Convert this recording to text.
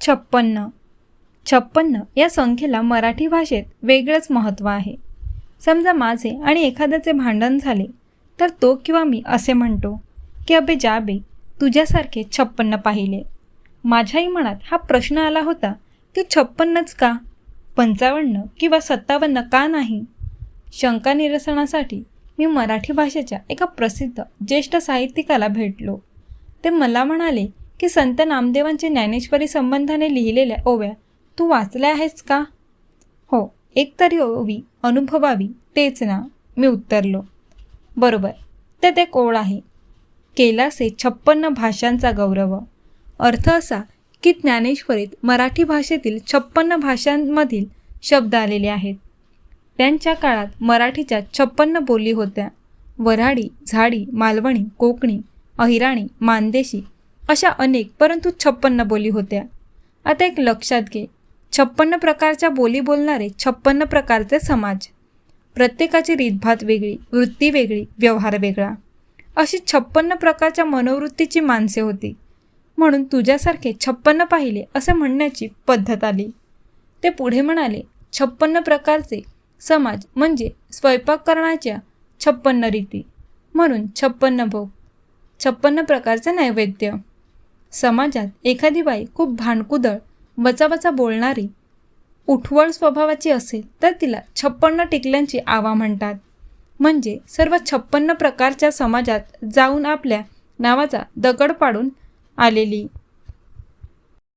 छप्पन्न. छप्पन्न या संख्येला मराठी भाषेत वेगळंच महत्त्व आहे. समजा माझे आणि एखाद्याचे भांडण झाले तर तो किंवा मी असे म्हणतो की अबे जा बे तुझ्यासारखे छप्पन्न पाहिले. माझ्याही मनात हा प्रश्न आला होता की छप्पन्नच का? पंचावन्न किंवा सत्तावन्न का नाही? शंका निरसनासाठी मी मराठी भाषेच्या एका प्रसिद्ध ज्येष्ठ साहित्यिकाला भेटलो. ते मला म्हणाले की संत नामदेवांचे ज्ञानेश्वरी संबंधाने लिहिलेल्या ओव्या तू वाचल्या आहेस का? हो एकतरी ओवी अनुभवावी तेच ना मी उत्तरलो. बरोबर तर ते कोळ आहे. केलासे छप्पन्न भाषांचा गौरव. अर्थ असा की ज्ञानेश्वरीत मराठी भाषेतील छप्पन्न भाषांमधील शब्द आलेले आहेत. त्यांच्या काळात मराठीच्या छप्पन्न बोली होत्या. वऱ्हाडी झाडी मालवणी कोकणी अहिराणी मानदेशी अशा अनेक परंतु छप्पन्न बोली होत्या. आता एक लक्षात घे. छप्पन्न प्रकारच्या बोली बोलणारे छप्पन्न प्रकारचे समाज. प्रत्येकाची रीतभात वेगळी वृत्ती वेगळी व्यवहार वेगळा. अशी छप्पन्न प्रकारच्या मनोवृत्तीची माणसे होती. म्हणून तुझ्यासारखे छप्पन्न पाहिले असं म्हणण्याची पद्धत आली. ते पुढे म्हणाले छप्पन्न प्रकारचे समाज म्हणजे स्वयंपाक करण्याच्या छप्पन्न रीती. म्हणून छप्पन्न भोग. छप्पन्न प्रकारचे नैवेद्य. समाजात एखादी बाई खूप भांडकुदळ वचावचा बोलणारी उठवळ स्वभावाची असेल तर तिला छप्पन्न टिकल्यांची आवा म्हणतात. म्हणजे सर्व छप्पन्न प्रकारच्या समाजात जाऊन आपल्या नावाचा दगड पाडून आलेली.